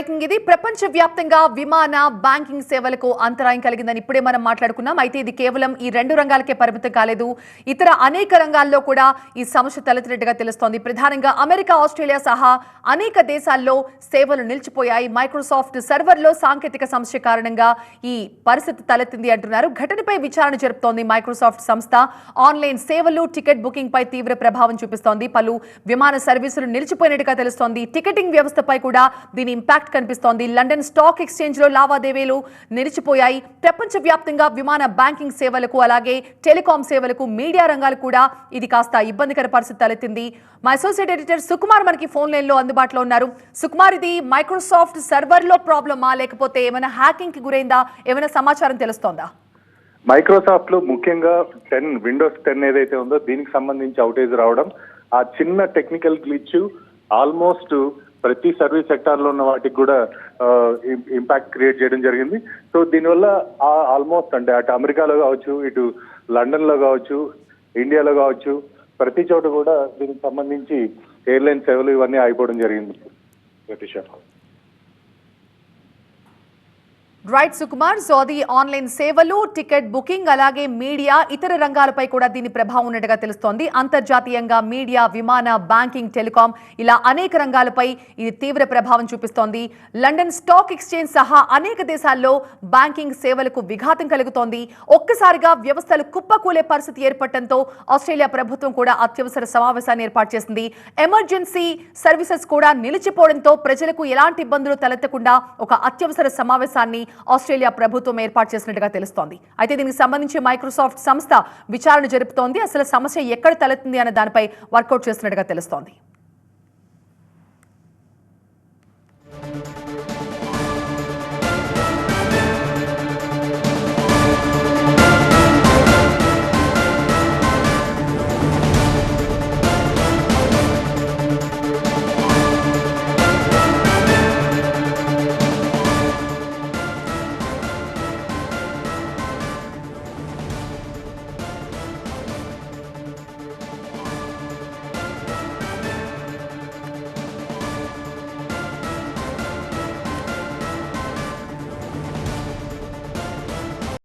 Breaking ఇది. ప్రపంచ వ్యాప్తంగా విమాన బ్యాంకింగ్ సేవలకు అంతరాయం కలిగిందని ఇప్పుడే మనం మాట్లాడుకున్నాం. అయితే ఇది కేవలం ఈ రెండు రంగాలకే పరిమితం కాలేదు. ఇతర అనేక రంగాల్లో కూడా ఈ సమస్య తలెత్తినట్టుగా తెలుస్తోంది. ప్రధానంగా అమెరికా ఆస్ట్రేలియా సహా అనేక దేశాల్లో సేవలు నిలిచిపోయాయి. మైక్రోసాఫ్ట్ సర్వర్లో సాంకేతిక సమస్య కారణంగా ఈ పరిస్థితి తలెత్తింది అంటున్నారు. ఘటనపై విచారణ జరుపుతోంది మైక్రోసాఫ్ట్ సంస్థ. ఆన్లైన్ సేవలు టికెట్ బుకింగ్ పై తీవ్ర ప్రభావం చూపిస్తోంది. పలు విమాన సర్వీసులు నిలిచిపోయినట్టుగా తెలుస్తోంది. టికెటింగ్ వ్యవస్థపై కూడా దీని ఇంపాక్ట్ కనిపిస్తోంది. లండన్ స్టాక్ ఎక్స్చేంజ్లో లావాదేవీలు నిలిచిపోయాయి. ప్రపంచ వ్యాప్తంగా విమాన బ్యాంకింగ్ సేవలకు అలాగే టెలికాం సేవలకు మీడియా రంగాలు కూడా ఇది కాస్త ఇబ్బందికర పరిస్థితి తలెత్తింది. మా అసోసియేట్ ఎడిటర్ సుకుమార్ మనకి ఫోన్ లైన్లో అందుబాటులో ఉన్నారు. సుకుమార్ ఇది మైక్రోసాఫ్ట్ సర్వర్లో ప్రాబ్లమా? లేకపోతే ఏమైనా హ్యాకింగ్కి గురైందా? ఏమైనా సమాచారం తెలుస్తోందా? మైక్రోసాఫ్ట్లో ముఖ్యంగా టెన్ విండోస్ టెన్ ఏదైతే ఉందో దీనికి సంబంధించి అవుటేజ్ రావడం ఆ చిన్న టెక్నికల్ గ్లిచ్ ఆల్మోస్ట్ ప్రతి సర్వీస్ సెక్టార్లో ఉన్న వాటికి కూడా ఇంపాక్ట్ క్రియేట్ చేయడం జరిగింది. సో దీనివల్ల ఆల్మోస్ట్ అంటే అటు అమెరికాలో కావచ్చు ఇటు లండన్లో కావచ్చు ఇండియాలో కావచ్చు ప్రతి చోట కూడా దీనికి సంబంధించి ఎయిర్లైన్ సేవలు ఇవన్నీ అయిపోవడం జరిగింది. ప్రతిష రైట్ సుకుమార్ సోది ఆన్లైన్ సేవలు టికెట్ బుకింగ్ అలాగే మీడియా ఇతర రంగాలపై కూడా దీని ప్రభావం ఉన్నట్టుగా తెలుస్తోంది. అంతర్జాతీయంగా మీడియా విమాన బ్యాంకింగ్ టెలికాం ఇలా అనేక రంగాలపై ఇది తీవ్ర ప్రభావం చూపిస్తోంది. లండన్ స్టాక్ ఎక్స్చేంజ్ సహా అనేక దేశాల్లో బ్యాంకింగ్ సేవలకు విఘాతం కలుగుతోంది. ఒక్కసారిగా వ్యవస్థలు కుప్పకూలే పరిస్థితి ఏర్పడటంతో ఆస్ట్రేలియా ప్రభుత్వం కూడా అత్యవసర సమావేశాన్ని ఏర్పాటు చేసింది. ఎమర్జెన్సీ సర్వీసెస్ కూడా నిలిచిపోవడంతో ప్రజలకు ఎలాంటి ఇబ్బందులు తలెత్తకుండా ఒక అత్యవసర సమావేశాన్ని ఆస్ట్రేలియా ప్రభుత్వం ఏర్పాటు చేసినట్టుగా తెలుస్తోంది. అయితే దీనికి సంబంధించి మైక్రోసాఫ్ట్ సంస్థ విచారణ జరుపుతోంది. అసలు సమస్య ఎక్కడ తలెత్తింది అనే దానిపై వర్కౌట్ చేస్తున్నట్టుగా తెలుస్తోంది.